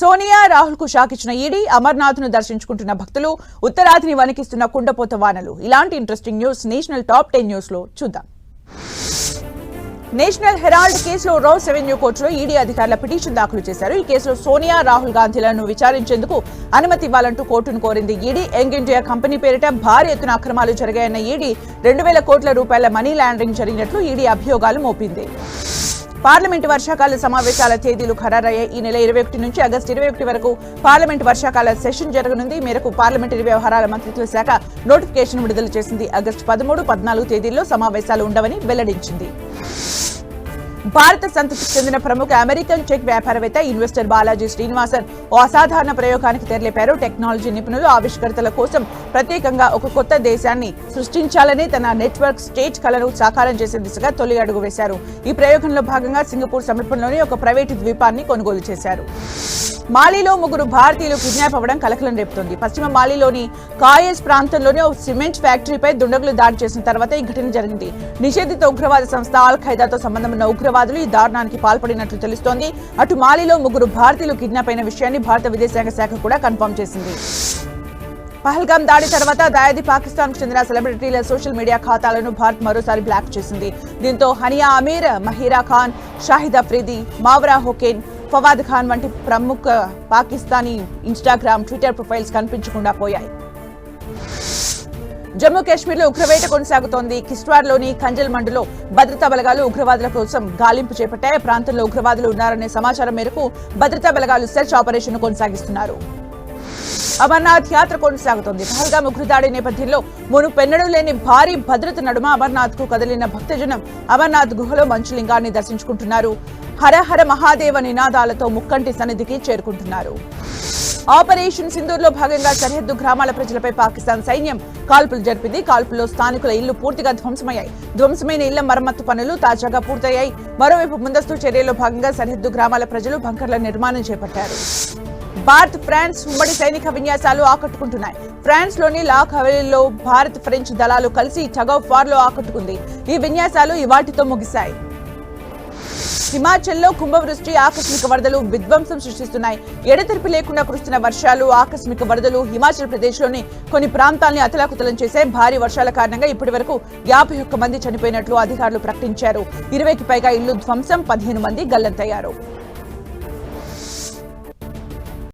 సోనియా రాహుల్కు షాక్ ఇచ్చిన ఈడీ అమర్నాథ్ను దర్శించుకుంటున్న భక్తులు ఉత్తరాదిని వణికిస్తున్న కుండపోత వానలు. ఇలాంటి interesting news national top ten న్యూస్లో చూద్దాం. నేషనల్ హెరాల్డ్ కేసులో రౌస్ రెవెన్యూ కోర్టులో ఈడీ అధికారుల పిటిషన్ దాఖలు చేశారు. ఈ కేసులో సోనియా రాహుల్ గాంధీలను విచారించేందుకు అనుమతి ఇవ్వాలంటూ కోర్టును కోరింది ఈడీ. యంగ్ ఇండియా కంపెనీ పేరిట భారీ ఎత్తున అక్రమాలు జరిగాయన్న ఈడీ. రెండు వేల కోట్ల రూపాయల మనీ లాండరింగ్ జరిగినట్లు ఈడీ అభియోగాలు మోపింది. పార్లమెంటు వర్షాకాల సమావేశాల తేదీలు ఖరారయ్యాయి. ఈ నెల ఇరవై ఒకటి నుంచి ఆగస్టు ఇరవై ఒకటి వరకు పార్లమెంటు వర్షాకాల సెషన్ జరగనుంది. ఈ మేరకు పార్లమెంటరీ వ్యవహారాల మంత్రిత్వ శాఖ నోటిఫికేషన్ విడుదల చేసింది. ఆగస్టు పదమూడు పద్నాలుగు తేదీల్లో సమావేశాలు ఉండవని వెల్లడించింది. భారత సంతతికి చెందిన ప్రముఖ అమెరికన్ చెక్ వ్యాపారవేత్త ఇన్వెస్టర్ బాలాజీ శ్రీనివాసన్ ఓ అసాధారణ ప్రయోగానికి తెరలేపారు. టెక్నాలజీ నిపుణులు ఆవిష్కర్తల కోసం ప్రత్యేకంగా ఒక కొత్త దేశాన్ని సృష్టించాలని తన నెట్వర్క్ స్టేట్ కలను సాకారం చేసే దిశగా తొలి అడుగు వేశారు. ఈ ప్రయోగంలో భాగంగా సింగపూర్ సమీపంలోని ఒక ప్రైవేటు ద్వీపాన్ని కొనుగోలు చేశారు. మాలీలో ముగ్గురు భారతీయులు కిడ్నాప్ అవ్వడం కలకలం రేపుతోంది. పశ్చిమ మాలీలోని కాయస్ ప్రాంతంలోని ఓ సిమెంట్ ఫ్యాక్టరీపై దుండగులు దాడి చేసిన తర్వాత ఈ ఘటన జరిగింది. నిషేధిత ఉగ్రవాద సంస్థ అల్ ఖైదాతో సంబంధం ఉన్న ఉగ్రవాదులు ఈ దారుణానికి పాల్పడినట్లు తెలుస్తోంది. అటు మాలీలో ముగ్గురు భారతీయులు కిడ్నాప్ అయిన విషయాన్ని భారత విదేశాంగ శాఖ కూడా కన్ఫర్మ్ చేసింది. పహల్గాం దాడి తర్వాత దాయాది పాకిస్తాన్కు చెందిన సెలబ్రిటీల సోషల్ మీడియా ఖాతాలను భారత్ మరోసారి బ్లాక్ చేసింది. దీంతో హనియా అమీర్ మహీరా ఖాన్ షాహిద్ అఫ్రీది మావరా హుకేన్ ఫవాద్ ఖాన్ వంటి ప్రముఖ పాకిస్తానీ ఇన్స్టాగ్రామ్ ట్విట్టర్ ప్రొఫైల్స్ కనిపించకుండా పోయాయి. జమ్మూ కాశ్మీర్లో ఉగ్రవేట కొనసాగుతోంది. కిస్ట్వార్లోని కంజల్ మండులో భద్రతా బలగాలు ఉగ్రవాదుల కోసం గాలింపు చేపట్టాయి. ప్రాంతంలో ఉగ్రవాదులు ఉన్నారనే సమాచారం మేరకు భద్రతా బలగాలు సెర్చ్ ఆపరేషన్ కొనసాగిస్తున్నారు. అమర్నాథ్ యాత్ర కొనసాగుతోంది. పహల్గా ఉగ్రదాడి నేపథ్యంలో మునుపెన్నడూ లేని భారీ భద్రత నడుమ అమర్నాథ్కు కదిలిన భక్తజనం అమర్నాథ్ గుహలో మంచులింగాన్ని దర్శించుకుంటున్నారు. హరహర మహాదేవ నినాదాలతో ముక్కంటి సన్నిధికి చేరుకుంటున్నారు. ఆపరేషన్ సింధూర్లో భాగంగా సరిహద్దు గ్రామాల ప్రజలపై పాకిస్తాన్ సైన్యం కాల్పులు జరిపింది. కాల్పుల్లో స్థానికుల ఇల్లు పూర్తిగా ధ్వంసమయ్యాయి. ధ్వంసమైన ఇళ్ళ మరమ్మత్తు పనులు తాజాగా పూర్తయ్యాయి. మరోవైపు ముందస్తు చర్యల్లో భాగంగా సరిహద్దు గ్రామాల ప్రజలు బంకర్ల నిర్మాణం చేపట్టారు. భారత్ ఫ్రాన్స్ ఉమ్మడి సైనిక విన్యాసాలు ఆకట్టుకుంటున్నాయి. ఫ్రాన్స్లోని లాక్ హవేలీలో భారత్ ఫ్రెంచ్ దళాలు కలిసి టగ్ ఆఫ్ వార్లో ఆకట్టుకుంది. ఈ విన్యాసాలు ఇవాటితో ముగిశాయి. హిమాచల్లో కుంభవృష్టి ఆకస్మిక వరదలు విధ్వంసం సృష్టిస్తున్నాయి. ఎడతెరిపి లేకుండా కురుస్తున్న వర్షాలు ఆకస్మిక వరదలు హిమాచల్ ప్రదేశ్లోని కొన్ని ప్రాంతాల్ని అతలాకుతలం చేసే భారీ వర్షాల కారణంగా ఇప్పటి వరకు యాభై ఒక్క మంది చనిపోయినట్లు అధికారులు ప్రకటించారు. ఇరవైకి పైగా ఇళ్ళు ధ్వంసం పదిహేను మంది గల్లంతయ్యారు.